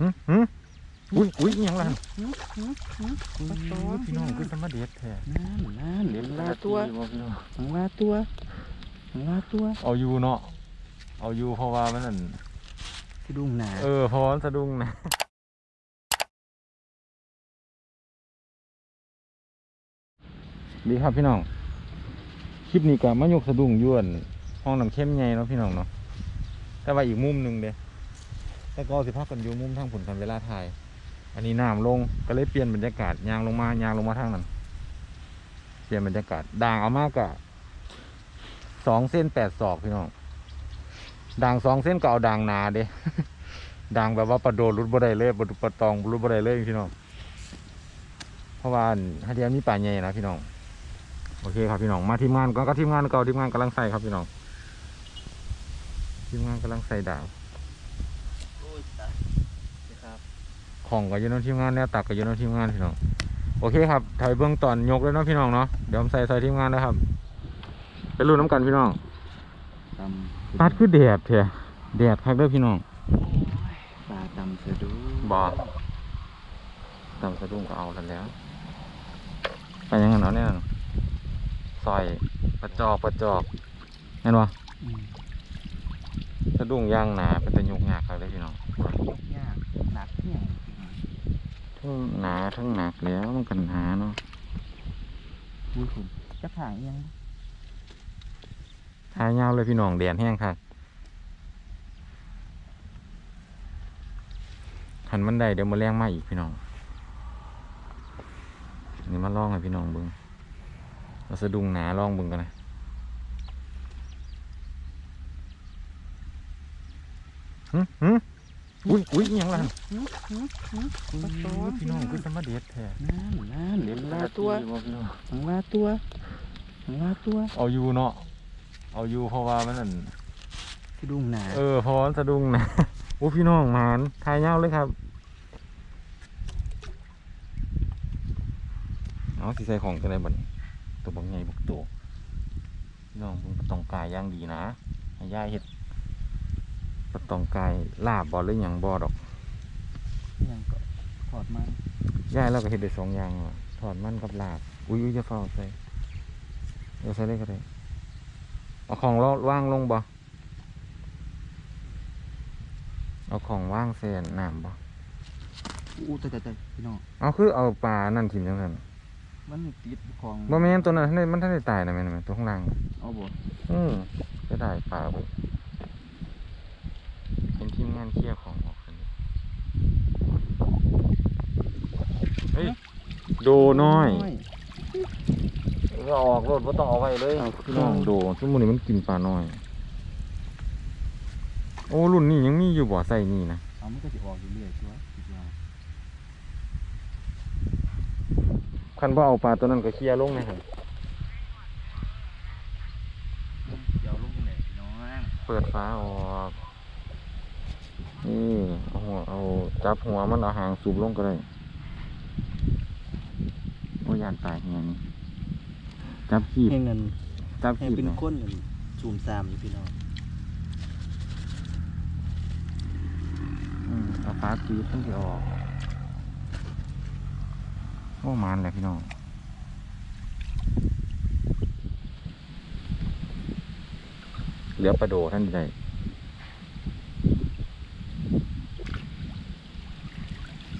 หึหึอุ้ยอุ้ยอิหยังล่ะอุ้ยพี่น้องคือสมาเด็ดแท้นั่นนั่นลาตัวบ่พี่น้องของลาตัวของลาตัวเอาอยู่เนาะเอาอยู่เพราะว่ามันนั่นที่ดุงหนาเออเพราะว่ามันสะดุ้งหนะดีครับพี่น้อง คลิปนี้ก็มายกสะดุ้งอยวนห้องน้ำเข้มใหญ่เนาะพี่น้องเนาะแต่ว่าอีกมุมหนึ่งเด้ แต่ก็สิพักกันอยู่มุมทางผลกันเวลาถ่าย อันนี้น้ำลงก็เลยเปลี่ยนบรรยากาศยางลงมายางลงมาทางนั้นเปลี่ยนบรรยากาศด่างเอามากกะสองเส้นแปดศอกพี่น้องด่างสองเส้นก็เอาด่างหนาเด้ด่างแบบว่าประโดดรุดบ่ได้เลยประประตองรุดบ่ได้เลยพี่น้องเพราะว่าฮัเดียมมีป่าใหญ่นะพี่น้องโอเคครับพี่น้องมาทีมงานก็ก็ทีมงานเก่าทีมงานกำลังใส่ครับพี่น้องทีมงานกำลังใส่ด่าง โอ้ยตายครับ ของกับยูนทีมงานแนวตักกับยูนทีมงานพี่น้องโอเคครับถ่ายเบื้องตอนยกเลยเนาะพี่น้องเนาะเดี๋ยวผมใส่ใส่ทีมงานนะครับไปรุ่นน้ำกันพี่น้องตำปัดคือแดดเถอะแดดคักเด้อพี่น้องปลาตำสะดุ้งบ่ตำสะดุ้งก็เอากันแล้วไปยังไงเนาะเนี่ยซอยประจอกประจอกเห็นปะอืมสะดุ้งย่างหนาเป็นตะยุกยากครับเลยพี่น้อง ยกยากหนักเนี่ย ทั้งหนาทั้งหนักแล้วมันกันหาเนาะอุ้ยคุณจะผ่าเอียังทายยาวเลยพี่น้องแดดแห้งครับหันมันได้เดี๋ยวมาแรงมาอีกพี่น้องนี่มาลองให้พี่น้องเบิ้งเราสะดุ้งหนาลองเบิ้งกันนะหึหึ อุ้ยอุ้ยอิหยังล่ะหืมหืมหืมอุ้ยพี่น้องคือสมาเด็ดแท้นั่นนั่นเดี๋ยวลาตัวบ่พี่น้องของลาตัวของลาตัว เอาอยู่เนาะเอาอยู่เพราะว่ามันนั่นที่ดุงหนาเออเพราะว่ามันสะดุ้งนะโอ้พี่น้องหมานทายยาวเลยครับเอาสิใส่ของกันได้บ่นี่ตัวบางใหญ่บุกตัวพี่น้องมึงต้องกายอย่างดีนะให้ย่าเฮ็ด บ่ต้องกายลาบบ่หรือหยังบ่ดอกยังก็ถอดมันย่าเราก็เฮ็ดได้สองอย่างว่ะทอดมันกับลาบ อุ้ยอุ้ยจะเฝ้าใส่เดี๋ยวใส่เลยก็ได้เอาของเราว่างลงบ่เอาของว่างใส่น้ำบ่อู้ตายตายตายพี่น้องเอาคือเอาปลานั่นถิ่มจังซั่นมันติดของบ่แม่นตัวนั้นทันได้มันทันได้ตายนะแม่นแม่นตัวข้างล่างเอาบ่อืมจะได้ปลาเว้ย เป็นทีมงานเคลียร์ของออกกันดิเฮ้ยโดน้อยก็ออกรถบ่ต้องเอาไว้เลยพี่น้องโดซุมื้อนี้มันกินปลาน้อย โอ้รุ่นนี้ยังมีอยู่บ่ใส่นี่นะเอามันก็จะออกอยู่เรื่อยชัวร์คิดว่าคันบ่เอาปลาตัวนั้นก็เคลียร์ลงนะครับเดี๋ยวลงยังไงพี่น้องเปิดฟ้าออก นี่เอาหัวเอาจับหัวมันเอาหางสูบลงก็ได้โอ้ยานตายเฮียนี่จับขีบให้เงินจับให้ขีบเป็นนะคนหนึ่งซูมซามอยู่พี่น้องอืมเอาฟ้าปีดมันจะออกโอ้มันแหละพี่น้องเหลือปลาโดท่านใด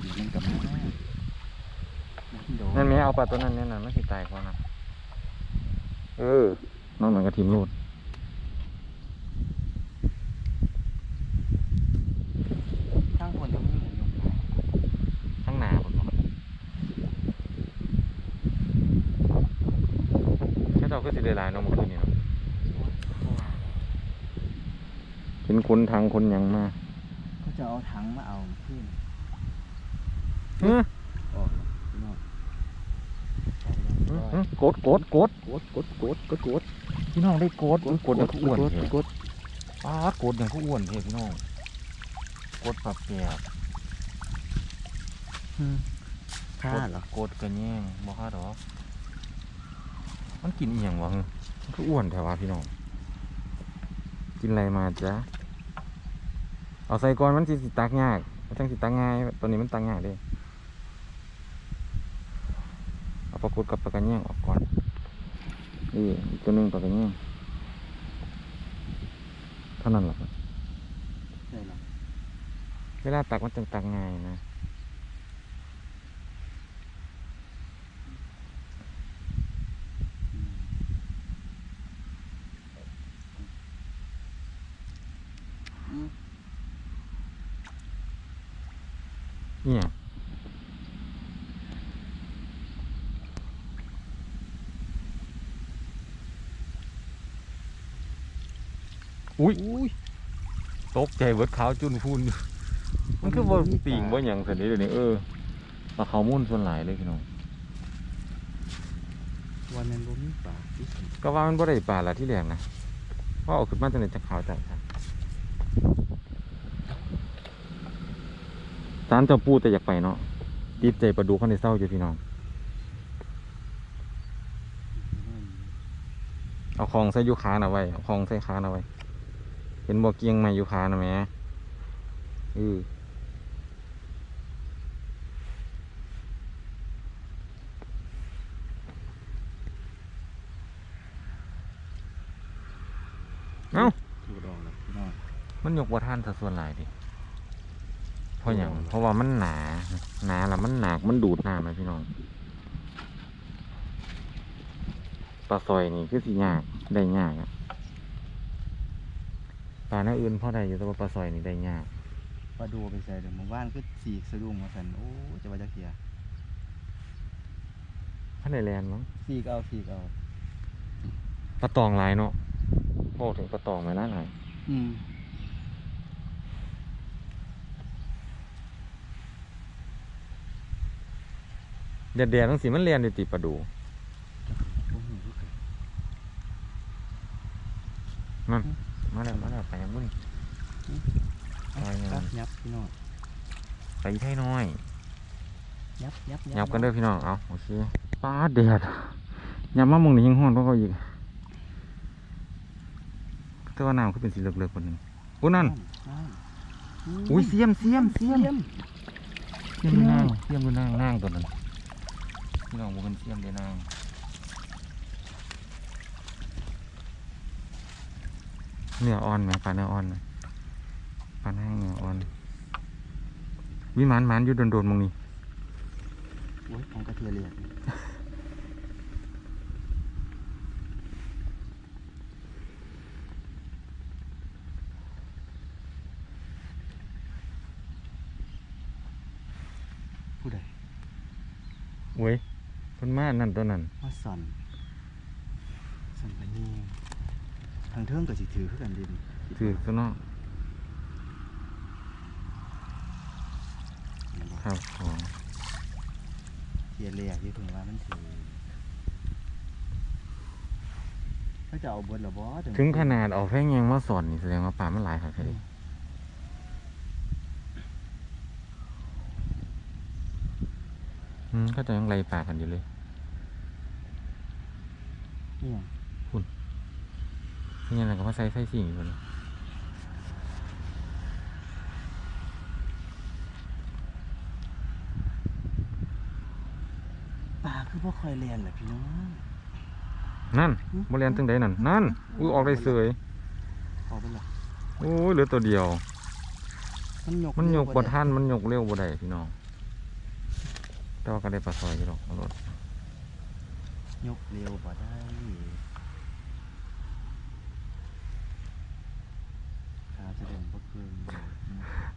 อยู่มันกับมาโด นั่นแม่เอา ปลาตัวนั้นเนี่ยนะไม่สิตายเขานะเออ น้องหนังกระทิมรูดข้างคนยังไม่หมูยกขายข้างหน้าผมบอกแค่เราก็สิได้หลายเน้องเมื่อคืนนี้เนาะเห็นคนทางคนหยังมา ก็จะเอาถังมาเอาขึ้น เฮ้ย ออกแล้วพี่น้องออ กแล้วเฮ้ยกดกดกดกดกดกดกดกดพี่น้องได้กดอุ๊ยกดอย่างอ้วนกดเถอะกดป้าดกดอย่างผู้อ้วนเถอะพี่น้องกดปรับแปบค่าเหรอกดกระแย่งบ่ค่าดอกมันกินอีหยังวะเฮ้ยมันก็อ้วนแถวะพี่น้องกินอะไรมาจ๊ะเอาใส่ก่อนมันสิสิตักยากมันจังสิตังง่ายตัวนี้มันตังง่ายเด้เอาปลากดกับปลากระแย งออกก่อนนี่อีกตัวหนึงปลากระแยงเท่านั้นแหละครับ ใช่หร อเวลาตักมันจังตักง่ายนะอืมเนี่ยอุ้ยอุ้ยตกใจเบิดขาวจุนพูนอยู่มันคือว่าปิ่งว่าอย่างสันนี้เดี๋ยวนี้เออปลาขาวมุ่นส่วนหลายเลยพี่น้องวันนั้นบ่มีปลาที่สุดก็ว่ามันบ่ได้ปลาละที่แรกนะเพราะเอาขึ้นมาจากไหนจะขาวจัดครับสารเจ้าปูแต่อยากไปเนาะติดใจปลาดูเขาในเศร้าอยู่พี่น้องเอาของใส่ยูคาน่ะไว้เอาของใส่คาน่ะไว้ เห็นบ่เกียงใหม่ยูคาน่ะแหม่เออเอ้าถูกดองแล้วพี่น้องมันยกว่าท่านสัดส่วนหลายดิเพราะอย่างเพราะว่ามันหนา หนาแล้วมันหนักมันดูดน้ำนะพี่น้องปลาซอยนี่คือสิยากได้ยากอะ ปลาหน้าอื่นพอได้อยู่แต่ว่าปลาซอยนี่ได้ยากปลาดูไปใส่เดี๋ยวหมู่บ้านคือสีกสะดุ้งมาสันโอ้จะว่าจักเทียพันในแลนด์มั้งสีกเอาสีกเอาปลาตองหลายเนาะโอ้ถึงปลาตองไหมล่ะหน่อยอืมเดียดๆทั้งสีมันเรียนอยู่ติปลาดู บ่หูคือกัน นั่น มาแล้วมาแล้วไปยังบุ้น เอา ไปยัง ครับยับพี่น้อง ไปไทยน้อยยับยับยับกันเด้อพี่น้องเอาโอเคป้าดแดดยามมามองนี่ยิงห้อนเพราะเขาอีกแต่ว่าน้ำคือเป็นสีเหลืองๆคนหนึ่งโอ้นั่นนั่นอุ้ยเสียมเสียมเสียมเสียมเสียมดูนางเสียมดูนางนางตัวนั้นพี่น้องบอกเป็นเสียมเด้นางเนื้ออ่อนไหมปลาเนื้ออ่อนไหมปลาหน้าเนื้ออ่อน วิมานมันอยู่โดนๆมองนี่โอ้ยของกระเทียเลียดนี่ผู้ใดเว้ยเพิ่นมานั่นตัวนั้นว่าสันสันปะนี่ทางเทิงก็สิถือคือกันดินถือตัวเนาะ ครับของเทียเลียดที่เพิ่งว่ามันถือเขาจะเอาเบนหรอบอสถึงขนาดเอาแพงยังมาสอนนี่แสดงว่าปลามันหลายครับเลยอืมก็จะยังไล่ปลากันอยู่เลยเนี่ยนี่ยังไงก็มาใส่ใส่สิ่งอยู่เลย ปลาคือพวกคอยเรียนแหละพี่น้อง นั่นโมเรียนตึงใดนั่น นั่น อุ้ยออกได้เสยพอเป็นหรอโอ้ยเหลือตัวเดียว มันยกมันยกเร็วบ่ได้ท่านมันยกเร็วบ่ได้พี่น้องแต่ว่าก็ได้ปลาซอยอยู่หรอกเอารถยกเร็วบ่ได้ขาจะเดินบ่เกิน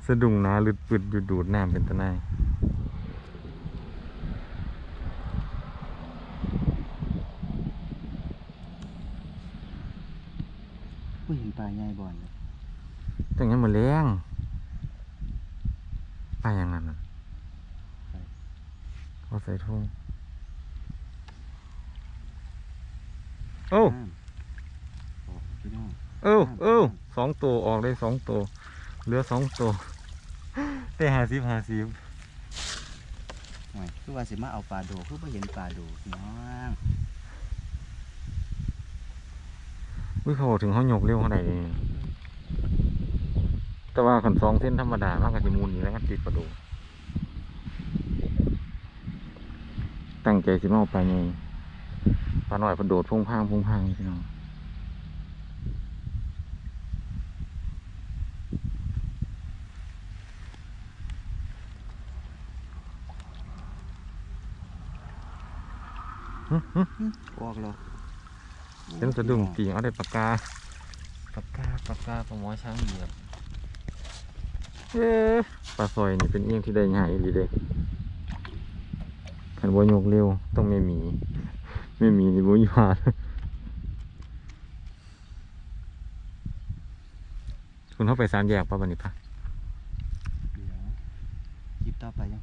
สะดุ้งหนาลึดปึดดูดดูดน้ำเป็นตะนาย ผู้เห็นปลาใหญ่บ่อนเลยจังงั้นมาเลี้ยงปลาอย่างนั้นน่ะเขาใส่ทุ่งโอ้น้ำออกพี่น้องเอ้าเอ้าสองตัวออกได้สองตัวเหลือสองตัวได้หาสิบหาสิบห่วยคือว่าสิมาเอาปลาโดคือบ่เห็นปลาโดพี่น้อง อุ้ยเขาถึงเขาหยกเร็วเขาได้แต่ว่าขันสองเส้นธรรมดามันก็จะมูลอยู่แล้วมันติดประดูตั้งใจสิมาเอาไปไงปลาหน่อยเพนโดดพุ่งพังพุ่งพังพี่น้องหึหึออกแล้ว เห็นสะดุ้งปีงเอาได้ปากกาปากกาปากกาปลาหมอช้างเหยียบเอ๊ะปลาซอยนี่เป็นเอียงที่ได้ง่ายอีหลีเด้ขันบัวยกเร็วต้องไม่มี ไม่มีนี่บัวยาดคุณเข้าไปสามแยกป่ะบันนี้ปะเดี๋ยวคลิปต่อไปยัง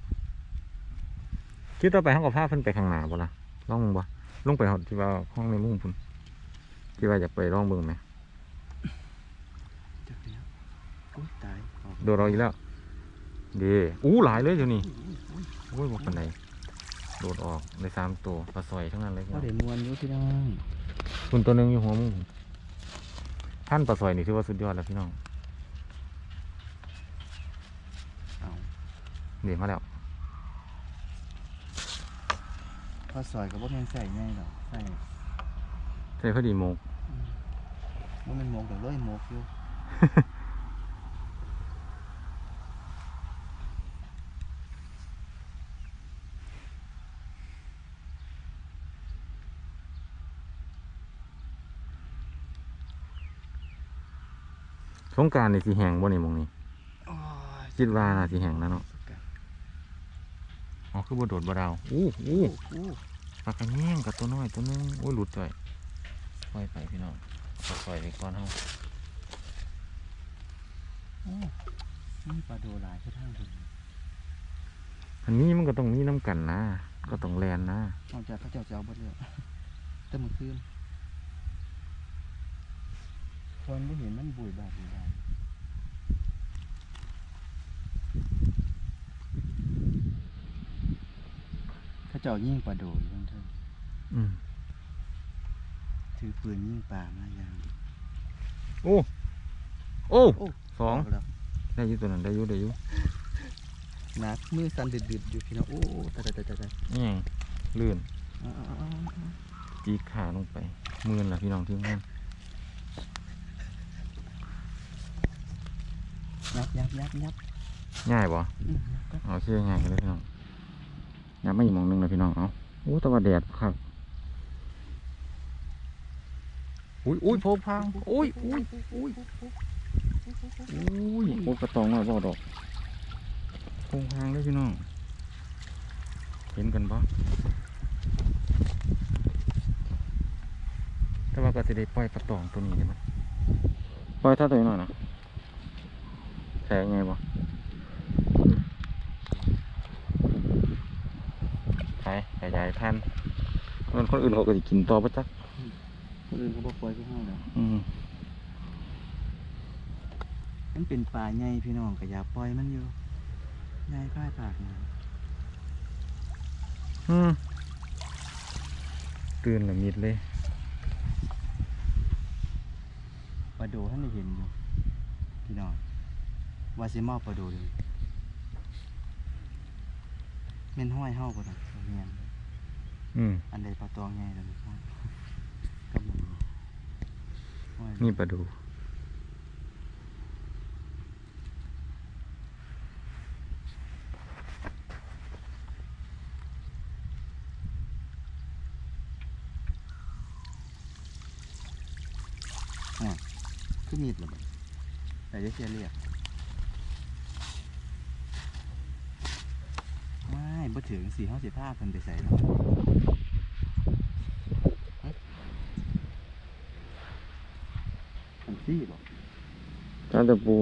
คิดต่อไปห้องกับผ้าเพิ่นไปข้างหน้าบ่ล่ะลองมึงบ่ลงไปหอดที่ว่าห้องในมุ้งพุ่น ที่ว่าอยากไปลองเบิ่งไหมจักเดียวโอ้ยตายออกโดดเราอีกแล้วเดีอู้หลายเลยเดี๋ยวนี้โอ้ยบอกปันไหนโดดออกในสามตัวปลาซอยทั้งนั้นเลยก็ได้มวนอยู่พี่น้องคุณตัวหนึ่งอยู่หัวมุมท่านปลาซอยนี่ถือว่าสุดยอดแล้วพี่น้องเอาเดี๋ยวมาแล้วข้าวซอยกับบ่แม่นใส่ง่ายหรอกใส่ใช่พอดีโมกบ่แม่นหมกดอกเลยหมกอยู่ สงกรารนี่สีแหงบ่ในมองนี้โอ้ยคิดว่าน่าสีแหงแล้วเนาะอ๋อคือบ่โดดบ่ดาวอู้อู้อู้ปลากระแยงกับตัวน้อยตัวหนึงโอ้ยหลุดเลย ปล่อยไปพี่น้องปลาซอยไปก่อนเฮาโอ้นี่ปลาโดหลายคือทางพุ่นอันนี้มันก็ต้องมีน้ำกันนะ ก็ต้องแลนนะนอกจากเขาเจ้าจะเอาบ่เลยแต่มื้อคืนคนบ่เห็นมันบุยบาดบุยบาดเขาเจ้ายิงปลาโดอยู่เพิ่นเทิงอืม ถือปืนยิงปลามาอย่างโอ้โอ้โอ้สองเาแล้วได้อยุตัวนั้นได้อยุได้อยุหนักมือสั่นดึดๆอยู่พี่น้องโอ้ตายตายตายตายนี่งลื่นเอาเอาเอาเอาจีกขาลงไปมือนละพี่น้องที่งานยับยับยับยับง่ายบ่อืมยับก็เอาเชื่อง่ายกันเลยพี่น้องยับไม่อีกหมองหนึงเลยพี่น้องเอาโอ้แตะวันแดดครับ อุ้ยอุ้ยโพกพังอุ้ยอุ้ยอุ้ยอุ้ยโอ้กระตองมาบ่ดอกโพกพังเลยพี่น้อง เห็นกันบ่แต่ว่าก็จะได้ปล่อยกระตองตัวนี้ได้ไหมปล่อยเท่าตัวนี้หน่อยนะแสงไงบ่ไปขยายพันธุ์มันคนอื่นเขาก็จะกินต่อปะจัก คนอื่นเขาบอกปล่อยก็ห้าแล้วอืมมันเป็นปลาใหญ่พี่น้องก็อย่าปล่อยมันอยู่ใหญ่พ่ายปากนะอืมตื่นละมิดเลยปลาโดท่านได้เห็นอยู่ พี่น้องว่าสิมาเอาปลาโดเลยแม่นห้อยเฮาบ่ล่ะแม่นอืมอันใดปลาตองใหญ่แล้วนี่ห้อยกับมันห้อย นี่ปลาดูคือมีดเหรอบัดแต่จะเสียเรียกไม่บ่ถึงสี่ห้าสิบห้าเพิ่นไปใส่แล้ว มันซี่บ่กาตะปู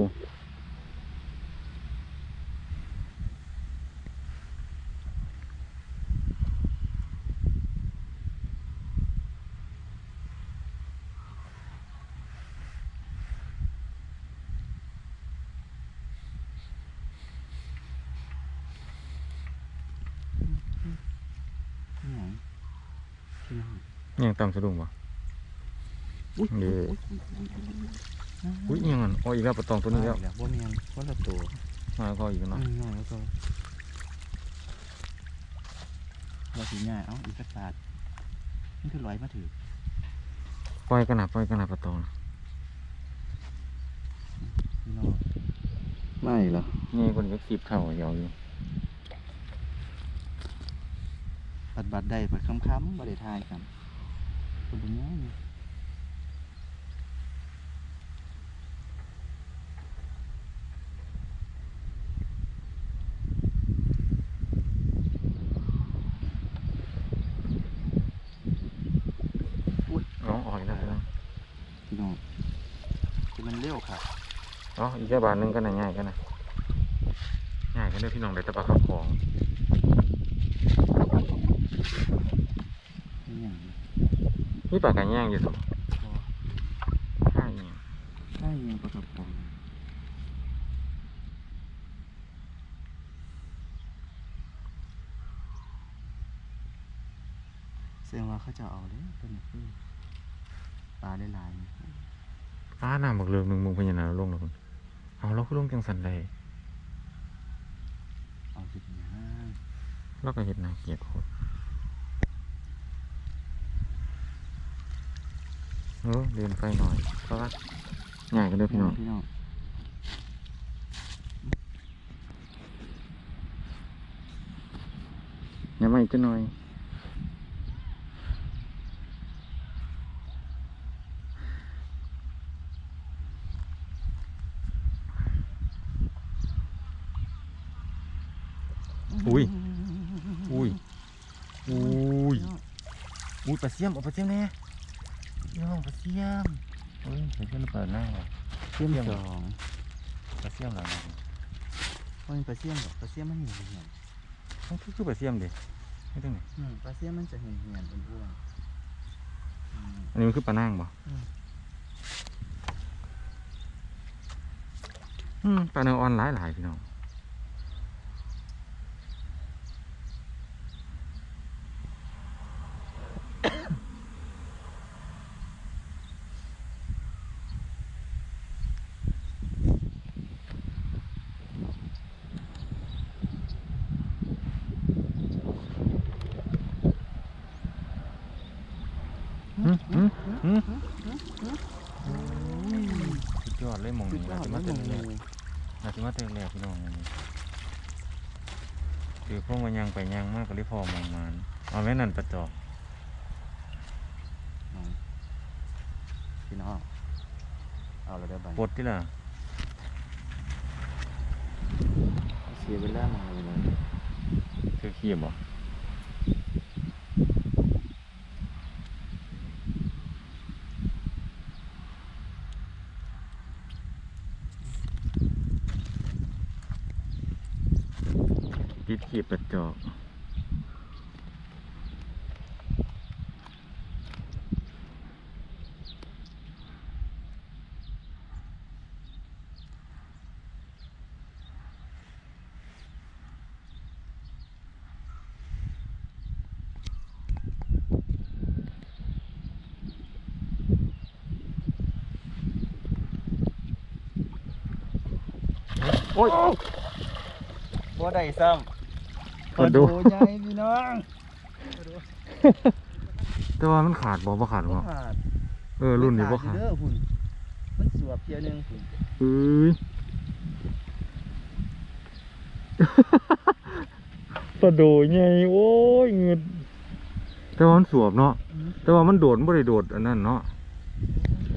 นี่หยังพี่น้องยังตำสะดุ้งบ่ อุ้ยนี่อุ๊ยอุ๊ยอุ๊ยอุ๊ยอุ้ยอิหยังอะอ๋ออีกแล้วปลาตองตัวนี้แล้วแล้วบ่แม่นคนละตัวมาก็อีกแล้วน้อเนาะยน้อยแล้วก็เราสิง่ายเอ้าอีกสักบาทมันคือร้อยมาถือปล่อยกันนะปล่อยกันนะปลาตองพี่น้องไม่เหรอนี่คนก็สิบเท่าเยาวอยู่บัดบัดได้บัดค้ำๆบ่ได้ทายกันคนเป็นยังไง อ๋อออกอีกแล้วพี่น้อง พี่น้องคือ มันเร็วครับอ๋ออีกแค่บาทหนึงก็น่าง่ายกันนะง่ายกันเด้อพี่น้องได้แตะปลาข้าวของนี่อย่างนี้นี่ปลากันย่างอยู่สิพอข้างเนี่ยได้ยังประกับผมแสดงว่าเขาจะเอาเลยตัวนี้คือปลาได้หลายนี่ ป้าน้ำบักเลืองหนึ่งมึงพญานาลงแล้วคุณเอาเราคือลงจังสันใดเอาสิบนะเราก็เห็นนาเกลียดโคตรเออเดินไปหน่อยเพราะว่าง่ายกันเด้อพี่น้องพี่น้องอย่ามาอีกจะหน่อย อุ้ย อุ้ย อุ้ย อุ้ยปลา เสียมเอาปลาเสียมแน่พี่น้องปลาเสียมเฮ้ยเห็นเพื่อนเปิดหน้าว่ะเสียมสองปลาเสียมเหรอเนี่ยเพราะมันปลาเสียมหรอกปลาเสียมมันเหี่ยวเหี่ยวต้องคือคือปลาเสียมดิไม่ต้องไหนอืมปลาเสียมมันจะเหี่ยวเหี่ยวอ้วนๆอืมอันนี้มันคือปลานั่งบ่อืมอืมปลาเนื้ออ่อนหลายหลายพี่น้อง หืมหืมหืมสุดยอดเลยหมอง สุด นี้ ยอ นา ด จิ เล มาย เต็ม ห แร มู กนาจิมาเต็มแรกพี่น้องอันนี้คือพวกมันยัง ไปยังมากก็เลยพอมองมันเอาแม่นั่นประจอบพี่น้องเอาแล้วได้บันปลดที่ล่ะเสียเวลามาเลยนะคือเขียบบ่ปิดขีบ ประจอบโอ้ยบ่ได้ซ้ำ กดดูใหญ่พี่น้องแต่ว่ามันขาดบ่บ่ขาดบ่บ่ขาดเออรุ่นนี้บ่ขาดเด้อหุ่นมันสวบเพียหนึงหุ่นเอ้ยปลาโดใหญ่โอ้ยเงินแต่ว่ามันสวบเนาะแต่ว่ามันโดดมันบ่ได้โดดอันนั้นเนาะ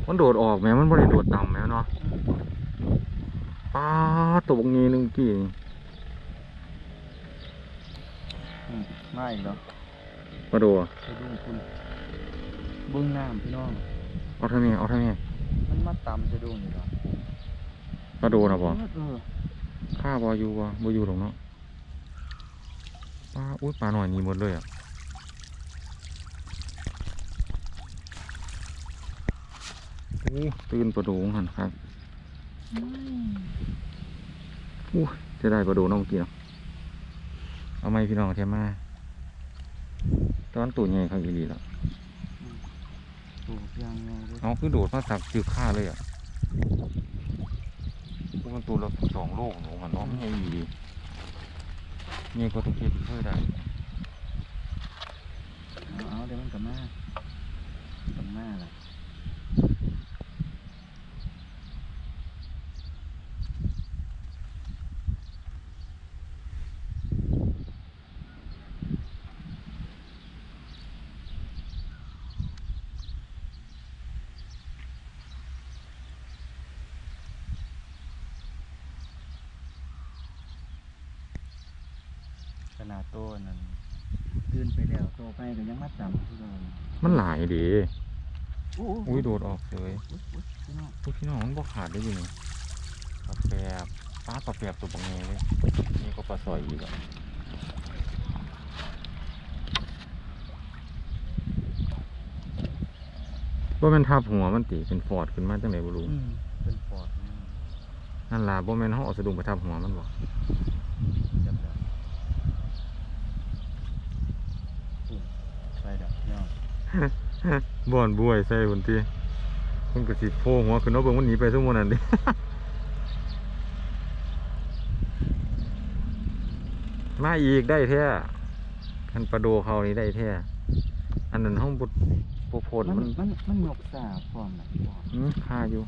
มันโดดออกแหมมันบ่ได้โดดต่ำแหมเนาะป้าดตวบงงี้หนึงกี่ อื มมาอีกแล้วปลาโดอะไปดูคุณเบื้องน้ำพี่น้อง เอาเท่านี้เอาเท่านี้มันมาตำจะดูนี่เหรอปลาโดนะบ่เออข้าบ่อยู่บ่บ่อยู่หรอกเนาะปลาอุ้ยปลาหน่อยหนี่หมดเลยอะอู้ตื่นปลาโดหันครับอู้จะได้ปลาโดน้องกี่เนาะเอาไหมพี่น้องเทียมมา ตอนตัวใหญ่เขาอีหลีแล้วโอ้ยยังไงเลยเอาคือโดดมาสักจือฆ่าเลยอะพวกมันตัวละสองโลกหนูหันน้องไม่ให้ดีนี่ก็ต้องเก็บเพื่อได้เอาเอาเดี๋ยวมันกลับมากลับมาละาดโตนั้นตื่นไปแล้วโตไปก็ยังมาจำที่เรามันหลายดีโอ้อุ้ยโดดออกเลยอุ๊ยอุ๊ยพี่น้องพวกพี่น้องมันบ่ขาดได้อยินปลาแปบปลาปลาแปบตัวบางไงเลยนี่ก็ปลาสอยอีกอะว่ามันทับหัวมันตีเป็นฟอร์ดขึ้นมาจังไหนบ่รู้อืมเป็นปอดนี่นั่นล่ะบ่แม่นเฮาเอาสะดุ้งไปทับหัวมันบ่ จำได้อุ้ยไฟดับพี่น้อง บ่อนบวยใส่พุ่นติมันก็สิโผล่หัวขึ้นเนาะเบิ่งมันหนีไปซุมื้อนั้นดิมาอีกได้แท้คันปลาโดเขานี่ได้แท้อันนั้นห้องบุดโปโพดมันมันมันมันยกสาพร้อมนะพี่น้องอืมคาอยู่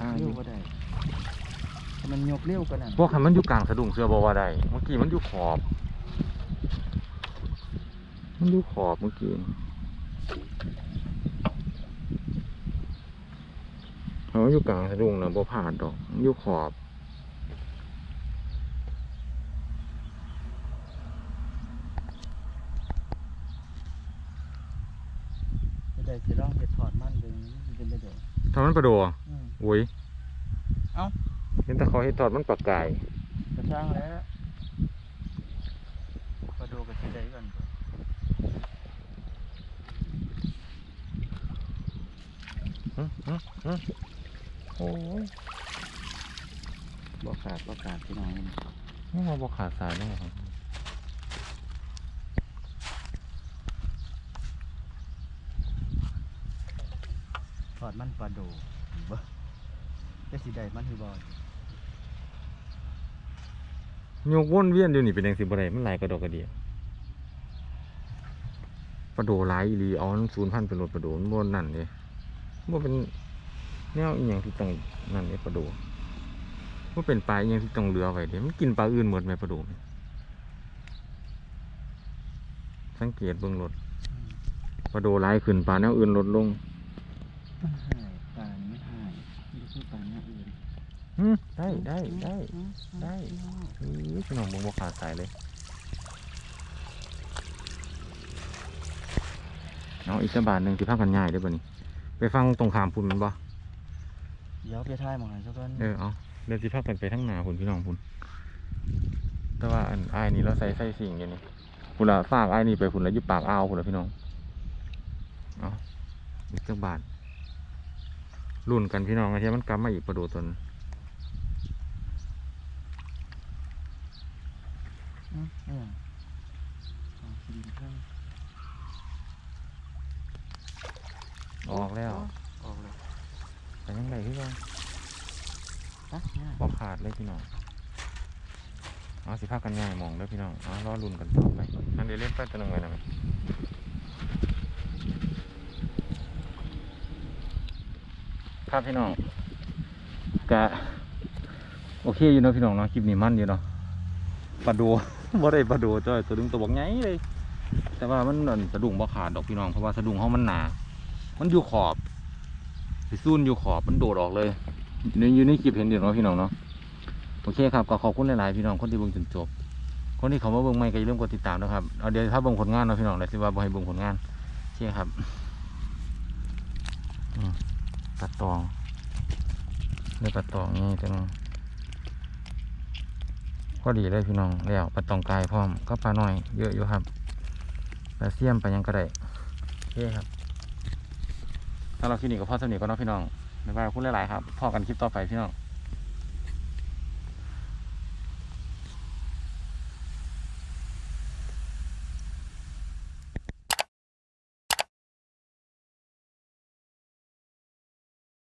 มันยกเร็วก็ได้ถ้ามันยกเร็วก็นั่นพวกคันมันอยู่กลางสะดุ้งเสือบอกว่าได้เมื่อกี้มันอยู่ขอบ มันอยู่ขอบเมื่อกี้ เขาอยู่กลางสะดุ้งนะบ่ผ่านดอกมันอยู่ขอบจะได้สิลองเฮ็ดถอดมันเบิ่งมันเป็นได้เด้อทำมันปลาโดอะอืมโอ้ยเอ้า เห็นแต่เขาให้ทอดมันปลากายกระช่างแล้วมาดูกันสิได้ก่อนก่อนหึหึหึ โอ้ยบ่ขาดบ่ขาดพี่น้องนี่มาบ่ขาดสายนี่ครับถอดมันปลาโดบ่จะสิได้มันคือบ่โยกวนเวียนเดี๋ยวนี้เป็นยังสิบ่ได้มันหลายกระดอกกระเดียปลาโดหลายอีหลีเอาศูนย์พันเป็นรถปลาโดมันบ่นั่นเด้บ่เป็น แนวอีหยังที่ต้องนั่นเด้ปลาโดบ่เป็นปลาอีหยังที่ต้องเรือไว้เด้มันกินปลาอื่นหมดไหมปลาดนี่สังเกตเบิ่งรถปลาโดหลายขึ้นปลาแนวอื่นลดลงปลาไม่หายนี่คือปลาหน้าอื่นได้ได้ได้ได้พี่น้องเอ้ยพี่น้องบิ่งบ่ขาดสายเลยเอาอีกสักบาทหนึ่งสิพากันย้ายได้อบ่นี่ไปฟังตรงขามพุ่นมันบ่ เดี๋ยวไปถ่ายหมองหันซะก่อนเออเอาเดี๋ยวสิพากันไปทั้งหนาพุ่นพี่น้องพุ่นแต่ว่าอันอ้ายนี่เราใส่ใส่สิ่งอย่างนี้คุณละฝากอ้ายนี่ไปคุณและอยู่ปากอ้าวคุณละพี่น้องเอาอีกจังบาทรุ่นกันพี่น้องไอ้เทียมันกลับมาอีกประโดดตน อืมอืมเอาสิดินเพิ่ม ออกแล้ว ออกเลย แต่ยังไงพี่น้อง ตักง่าย บ่ขาดเลย พี่น้องเอาสิพาพกันง่ายมองเด้อพี่น้องเอารอรุนกันต่อไปอันเดี๋ยวเล่นไปตัวหนึงไว้นะแม่ครับพี่น้องกะโอเคอยู่เนาะพี่น้องเนาะคลิปนี้มันอยู่เนาะปลาดูบ่ได้ปลาดูจ้อยตัวดึงตัวบักใหญ่เลย แต่ว่ามันนั่นสะดุ้งบ่ขาดดอกพี่น้องเพราะว่าสะดุ้งเฮามันหนา มันอยู่ขอบสิซูนอยู่ขอบมันโดดออกเลยในอยู่ในคลิปเห็นอยู่เนาะพี่น้องเนาะ โอเคครับก็ขอบคุณหลายๆพี่น้องคนที่เบิ่งจนจบ คนที่เขามาเบิ่งใหม่ก็อย่าลืมกดติดตามนะครับเอาเดี๋ยวถ้าเบิ่งผลงานเนาะพี่น้องแล้สิว่าบ่ให้เบิ่งผลงานโอเคครับตัดตองได้ตัดตองนี่จังพอดีเลยพี่น้องแล้วปลาตองกายพร้อมก็ปลาหน้อยเยอะอยู่ครับปลาเสียมไปลายังก็ได้โอเคครับสำหรับคลินี้ก็พอสำนีก็เนาะพี่น้องบ๊ายบาคุณหลายๆครับพ่อกันคลิปต่อไปพี่น้อง